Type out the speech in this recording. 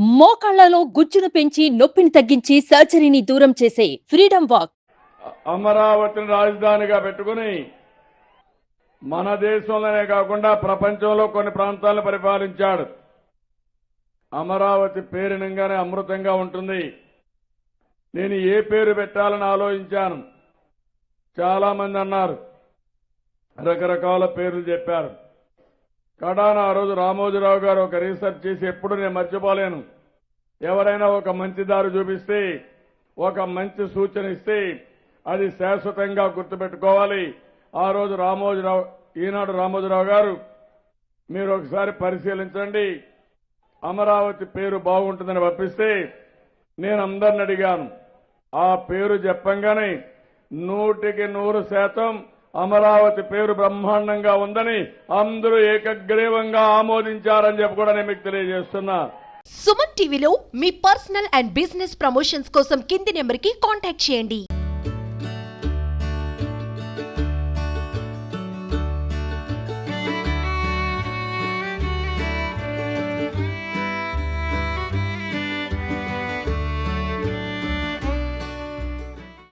మోకాళ్ళలో గుజ్జును పెంచి నొప్పిని తగ్గించి సర్జరీని దూరం చేసే ఫ్రీడమ్ వాక్. అమరావతిని రాజధానిగా పెట్టుకుని మన దేశంలోనే కాకుండా ప్రపంచంలో కొన్ని ప్రాంతాలను పరిపాలించాడు. అమరావతి పేరునంగానే అమృతంగా ఉంటుంది. నేను ఏ పేరు పెట్టాలని ఆలోచించాను. చాలా మంది అన్నారు. రకరకాల పేర్లు చెప్పారు. కడాన ఆ రోజు రామోజీరావు గారు ఒక రీసెర్చ్ చేసి ఎప్పుడు నేను మర్చిపోలేను. ఎవరైనా ఒక మంచి దారి చూపిస్తే ఒక మంచి సూచన ఇస్తే అది శాశ్వతంగా గుర్తుపెట్టుకోవాలి. ఆ రోజు రామోజీరావు ఈనాడు రామోజీరావు గారు మీరు ఒకసారి పరిశీలించండి. అమరావతి పేరు బాగుంటుందని పంపిస్తే నేను అందరిని అడిగాను. ఆ పేరు చెప్పంగానే నూటికి నూరు శాతం అమరావతి పేరు బ్రహ్మాండంగా ఉందని అందరూ ఏకగ్రీవంగా ఆమోదించారని చెప్పి కూడా నేను మీకు తెలియజేస్తున్నా. సుమన్ టీవీలో మీ పర్సనల్ అండ్ బిజినెస్ ప్రమోషన్స్ కోసం కింది నెంబర్కి కాంటాక్ట్ చేయండి.